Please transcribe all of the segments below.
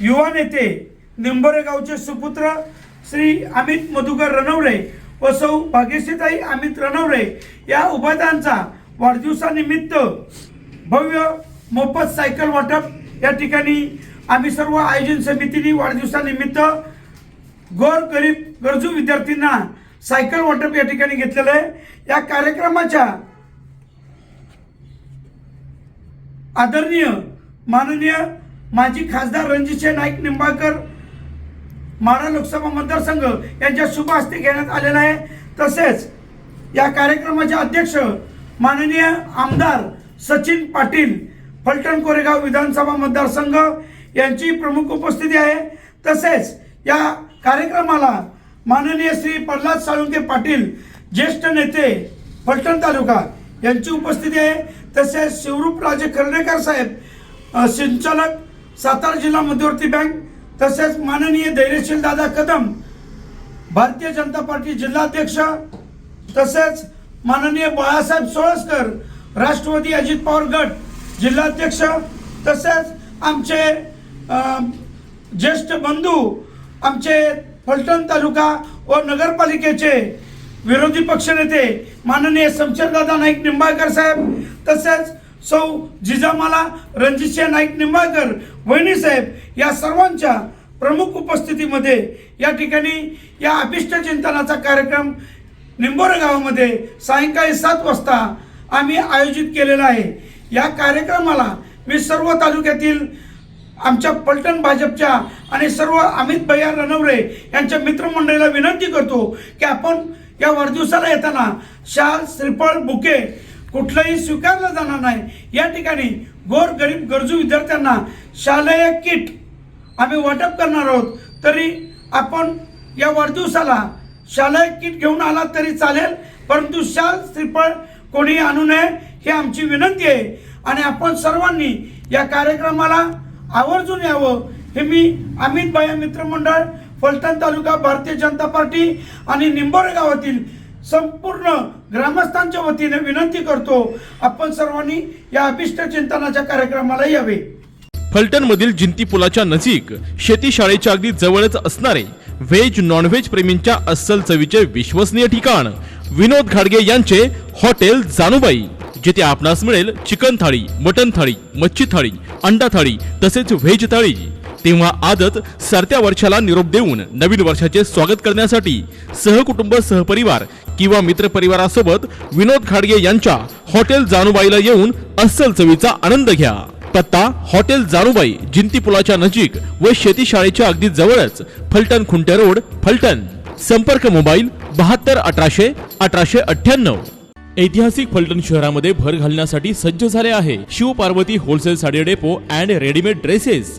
युवा नेते निंबोरे गावचे सुपुत्र श्री अमित मधुकर रणवरे व सौ भाग्यश्रीताई अमित रणवरे या उभयतांचा वाढदिवसानिमित्त भव्य मोफत सायकल वाटप या ठिकाणी आम्ही सर्व आयोजन समितीने वाढदिवसानिमित्त गोर गरीब गरजू विद्यार्थ्यांना सायकल वाटप या ठिकाणी घेतलेलं आहे. या कार्यक्रमाच्या आदरणीय माननीय माजी खासदार रणजितसिंह नाईक निंबाळकर माढा लोकसभा मतदारसंघ यांच्या शुभ हस्ते घेण्यात आलेला आहे. तसेच या कार्यक्रमाचे अध्यक्ष माननीय आमदार सचिन पाटील फलटण कोरेगाव विधानसभा मतदारसंघ यांची प्रमुख उपस्थिती आहे. तसेच या कार्यक्रमाला माननीय श्री प्रल्हाद साळुंके पाटील ज्येष्ठ नेते फलटण तालुका यांची उपस्थिती आहे. तसेच शिवरूप राजे खर्डेकर साहेब संचालक सातारा जिल्हा मध्यवर्ती बँक तसेच माननीय धैर्यशील दादा कदम भारतीय जनता पार्टी जिल्हाध्यक्ष तसेच माननीय बाळासाहेब सोळसकर राष्ट्रवादी अजित पवार गट जिल्हाध्यक्ष तसेच आमचे ज्येष्ठ बंधू आमचे फलटण तालुका व नगरपालिकेचे विरोधी पक्षनेते माननीय शमशेरदादा नाईक निंबाळकर साहेब तसेच सौ जिजामाला रणजितसिंह नाईक निंबाळकर वहिनीसाहेब या सर्वांच्या प्रमुख उपस्थितीमध्ये या ठिकाणी या अभिष्ट चिंतनाचा कार्यक्रम निंबोरे गावामध्ये सायंकाळी सात वाजता आम्ही आयोजित केलेला आहे. या कार्यक्रमाला मी सर्व तालुक्यातील आमच्या पलटण भाजपच्या आणि सर्व अमित भैया रणवरे यांच्या मित्रमंडळीला विनंती करतो की आपण या वाढदिवसाला येताना शाल श्रीफळ बुके कुठलंही स्वीकारलं जाणार नाही. या ठिकाणी गोर गरीब गरजू विद्यार्थ्यांना शालेय किट आम्ही वाटप करणार आहोत. तरी आपण या वाढदिवसाला शालेय किट घेऊन आला तरी चालेल परंतु शाल श्रीफळ कोणी आणू नये ही आमची विनंती आहे. आणि आपण सर्वांनी या कार्यक्रमाला आवर्जून यावं हे मी अमित भाया मित्रमंडळ फलटण तालुका भारतीय जनता पार्टी आणि निंबोरे गावातील संपूर्ण ग्रामस्थांच्या वतीने विनंती करतो आपण सर्वांनी या अभिष्ट चिंतनाच्या कार्यक्रमाला यावे. फलटण मधील जिंती पुलाच्या नजीक शेती शाळेच्या अगदी जवळच असणारे व्हेज नॉनव्हेज प्रेमींच्या अस्सल चवीचे विश्वसनीय ठिकाण विनोद घाडगे यांचे हॉटेल जानुबाई जिथे आपणास मिळेल चिकन थाळी मटन थाळी मच्छी थाळी अंडा थाळी तसेच व्हेज थाळी. तेव्हा आदत सरत्या वर्षाला निरोप देऊन नवीन वर्षाचे स्वागत करण्यासाठी सहकुटुंब सहपरिवार किंवा मित्रपरिवारासोबत विनोद खाडगे यांच्या हॉटेल जानुबाईला येऊन अस्सल चवीचा आनंद घ्या. पत्ता हॉटेल जानुबाई जिंती पुलाच्या नजीक व शेती शाळेच्या अगदी जवळच फलटण खुंटे रोड फलटण. संपर्क मोबाईल बहात्तर अठराशे अठराशे अठ्ठ्याण्णव. ऐतिहासिक फलटण शहरामध्ये भर घालण्यासाठी सज्ज झाले आहे Shiv Parvati wholesale sari depot and readymade dresses.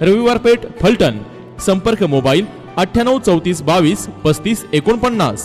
रविवार पेठ फलटण. संपर्क मोबाईल अठ्ठ्याण्णव चौतीस बावीस पस्तीस एकोणपन्नास.